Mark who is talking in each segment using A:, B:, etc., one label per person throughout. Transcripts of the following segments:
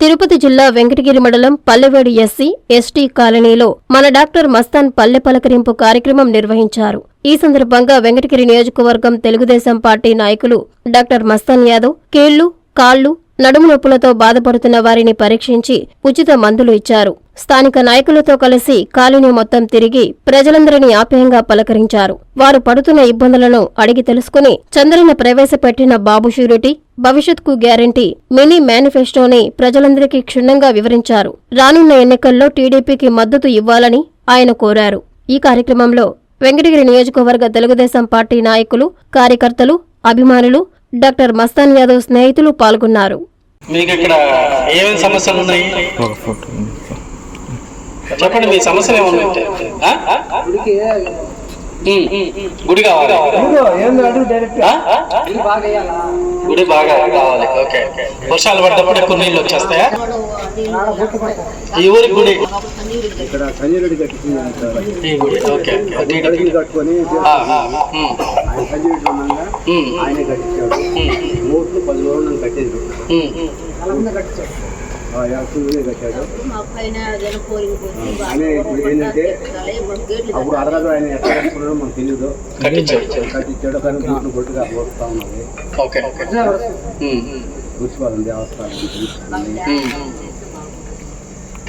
A: తిరుపతి జిల్లా వెంకటగిరి మండలం పల్లెవేడు SC ST కాలనీలో మన డాక్టర్ మస్తాన్ పల్లె పలకరింపు కార్యక్రమం నిర్వహించారు. ఈ సందర్భంగా వెంకటగిరి నియోజకవర్గం తెలుగుదేశం పార్టీ నాయకులు డాక్టర్ మస్తాన్ యాదవ్ కీళ్ళు కాళ్ళు నడుము నొప్పులతో బాధపడుతున్న వారిని పరీక్షించి ఉచిత మందులు ఇచ్చారు. స్థానిక నాయకులతో కలిసి కాలనీ మొత్తం తిరిగి ప్రజలందరినీ ఆప్యాయంగా పలకరించారు. వారు పడుతున్న ఇబ్బందులను అడిగి తెలుసుకుని చంద్రన ప్రవేశపెట్టిన బాబు షూరిటీ భవిష్యత్కు గ్యారంటీ. మినీ మేనిఫెస్టోని ప్రజలందరికీ క్షుణ్ణంగా వివరించారు. రానున్న ఎన్నికల్లో టీడీపీకి మద్దతు ఇవ్వాలని ఆయన కోరారు. ఈ కార్యక్రమంలో వెంకటగిరి నియోజకవర్గ తెలుగుదేశం పార్టీ నాయకులు కార్యకర్తలు అభిమానులు డాక్టర్ మస్తాన్ యాదవ్ స్నేహితులు పాల్గొన్నారు.
B: మీకు ఇక్కడ ఏమేమి సమస్యలు ఉన్నాయి
C: ఒక ఫోటో ఉంది.
B: చెప్పండి మీ సమస్యలు ఏమన్నా గుడి కావాలి? గుడి బాగా కావాలి. ఓకే. వర్షాలు పడ్డప్పుడు ఎక్కువ నీళ్ళు వచ్చేస్తాయా? ఈ ఊరి గుడి.
D: ఇక్కడ సంజయుడి
B: గుడి. ఓకే
D: కట్టుకొని
B: ఆ, ఆ, ఉమ్,
D: ఆయన సంజయుడి ఉండగా
B: ఉమ్,
D: ఆయనే కట్టించాడు.
B: ఉమ్,
D: మూట్లు పది రోజులు నన్ను కట్టేది
B: ఉమ్,
D: ఏంటంటే అప్పుడు అడగదు ఆయన ఎక్కడ కట్టుకున్నాడో మనకు తెలియదు
B: కట్టించాడు
D: కానీ పోతా ఉన్నది
B: ఓకే.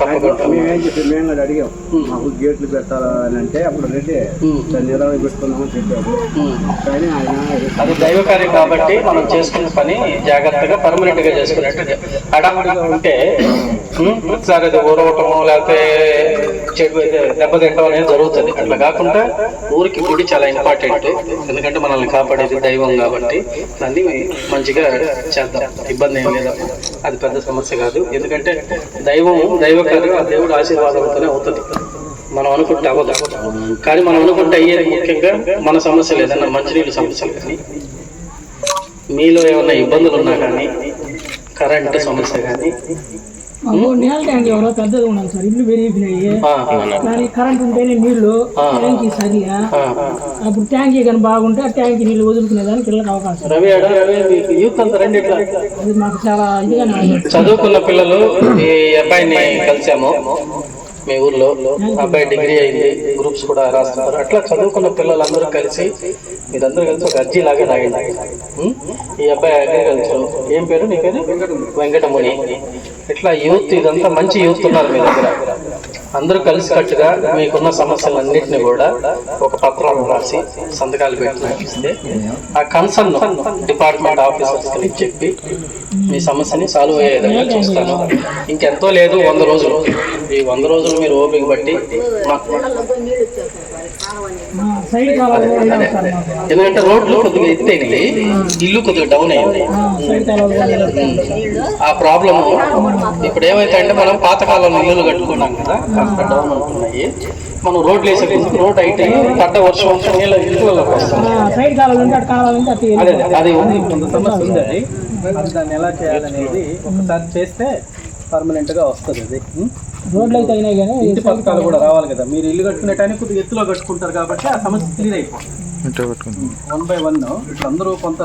D: మేమేం చెప్పి మేము కూడా అడిగాం. మాకు గేట్లు పెట్టాలని అంటే అప్పుడు రెడ్డి
B: ఉమ్.
D: దాన్ని నిలవ పెట్టుకుందామని చెప్పాడు
B: ఉమ్.
D: కానీ ఆయన
B: అది దైవ కార్యం కాబట్టి మనం చేసుకున్న పని జాగ్రత్తగా పర్మనెంట్గా చేసుకున్నట్టు హడావుడిగా ఉంటే ప్రతిసారి అది ఊరవటము లేకపోతే చెడు దెబ్బతింటం అనేది జరుగుతుంది. అట్లా కాకుండా ఊరికి గుడి చాలా ఇంపార్టెంట్. ఎందుకంటే మనల్ని కాపాడేది దైవం కాబట్టి దాన్ని మంచిగా చేద్దాం. ఇబ్బంది ఏం లేదు. అది పెద్ద సమస్య కాదు. ఎందుకంటే దైవం దైవ కార్యం దేవుడు ఆశీర్వాదంతోనే అవుతుంది. మనం అనుకుంటే అవ్వదు. కానీ మనం అనుకుంటే అయ్యేది ముఖ్యంగా మన సమస్యలు ఏదన్నా మంచినీళ్ళు సమస్యలు కానీ మీలో ఏమైనా ఇబ్బందులు ఉన్నా కానీ కరెంట్ సమస్య కానీ
E: ఎవరో పెద్దగా సార్. ఇల్లు పెరిగిపోయినాయి. దానికి కరెంట్ ఉంటేనే నీళ్ళు ట్యాంక్ సరిగా. అప్పుడు ట్యాంక్ కానీ బాగుంటే ఆ ట్యాంక్ వదులుకునే దానికి పిల్లలకు అవకాశం. అది మాకు చాలా ఇదిగా
B: చదువుకున్న పిల్లలు ఈ అబ్బాయిని కలిసాము. మీ ఊర్లో అబ్బాయి డిగ్రీ అయింది గ్రూప్స్ కూడా రాస్తున్నారు. అట్లా చదువుకున్న పిల్లలందరూ కలిసి మీరందరూ కలిసి ఒక అర్జీ లాగా రాయండి. ఈ అబ్బాయి అగ్రికల్చర్. ఏం పేరు నీ పేరు? వెంకటముని ఇట్లా యూత్ ఇదంతా మంచి యూత్ ఉన్నారు మీ దగ్గర. అందరూ కలిసి కట్టుగా మీకున్న సమస్యలన్నింటినీ కూడా ఒక పత్రాలు రాసి సంతకాలు పెట్టి ఆ కన్సర్న్ డిపార్ట్మెంట్ ఆఫీసర్స్కి చెప్పి మీ సమస్యని సాల్వ్ అయ్యే విధంగా చూస్తాను. ఇంకెంతో లేదు వంద రోజులు. ఈ వంద రోజులు మీరు ఓపిక బట్టి ఎందుకంటే రోడ్లు కొద్దిగా ఎత్తైనవి ఇల్లు కొద్దిగా డౌన్ అయింది ఆ ప్రాబ్లమ్ ఇప్పుడు ఏమైతే అంటే మనం పాతకాలంలో ఇల్లులు కట్టుకున్నాం కదా కాస్త డౌన్ ఉంటున్నాయి. మనం రోడ్లు వేసే రోడ్ అయితే పడ్డ వర్షం ఉంటే నీళ్ళ ఇళ్ళలోకి వస్తాం
E: సైడ్ కావాలి ఉంటే అటు కావాలంటే అటు
B: అదే ఉంది. కొంత సమస్య ఉంది అది. దాన్ని ఎలా చేయాలనేది ఒకసారి చేస్తే పర్మనెంట్గా వస్తుంది అది?
E: రోడ్లు అయితే అయినాయి కానీ
B: ఇంటి పథకాలు కూడా రావాలి కదా. మీరు ఇల్లు కట్టుకునే టైం కొద్దిగా ఎత్తులో కట్టుకుంటారు కాబట్టి ఆ సమస్య క్లియర్ అయిపోతుంది. వన్ బై వన్ ఇప్పుడు అందరూ కొంత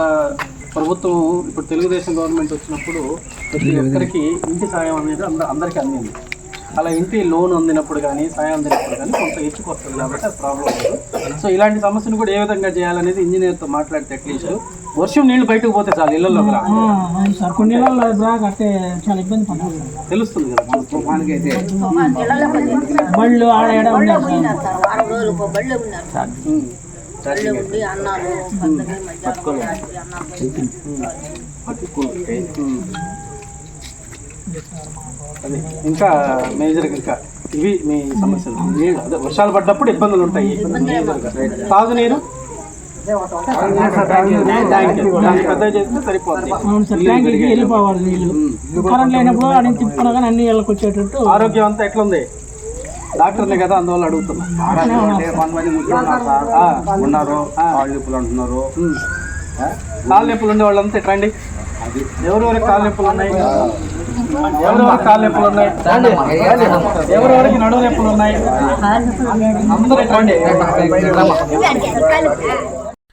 B: ప్రభుత్వం ఇప్పుడు తెలుగుదేశం గవర్నమెంట్ వచ్చినప్పుడు ప్రతి ఒక్కరికి ఇంటి సాయం అనేది అంద- అందరికీ అందింది. అలా ఇంటి లోన్ అందినప్పుడు కానీ సాయం అందినప్పుడు కానీ కొంత ఎక్కువ వస్తుంది కాబట్టి అది ప్రాబ్లం లేదు. సో ఇలాంటి సమస్యను కూడా ఏ విధంగా చేయాలనేది ఇంజనీర్తో మాట్లాడితే అట్లీస్ట్ వర్షం నీళ్ళు బయటకు పోతే చాలు
E: అవును సార్ కొన్ని బాగా కట్టే చాలా ఇబ్బంది సార్.
B: తెలుస్తుంది కదా
E: బళ్ళు ఆడ.
F: వారం రోజులు ఒక బళ్ళే
B: ఉం. అదే ఇంకా మేజర్ ఇంకా ఇవి మీ సమస్యలు. నీళ్ళు అదే వర్షాలు పడ్డప్పుడు ఇబ్బందులు ఉంటాయి. తాగునీరు?
E: వెళ్ళిపోవాలి నీళ్ళు కరెంట్ లేనప్పుడు తిప్పుకున్నా కానీ అన్ని వచ్చేటట్టు
B: ఆరోగ్యం అంతా ఎట్లుంది? డాక్టర్ని కదా అందువల్ల అడుగుతున్నా.
D: కొంతమంది ఉన్నారు. కాళ్ళు నొప్పులు అంటున్నారు.
B: కాళ్ళ నొప్పులు ఉండే వాళ్ళంతా ఇట్లా రండి ఎవరెవరికి కాళ్ళ నొప్పులు ఉన్నాయి? ఎవరెవరికి కాళ్ళ నొప్పులు ఉన్నాయి? ఎవరెవరికి నడువు నొప్పులు ఉన్నాయి? అందరూ ఇట్లా రండి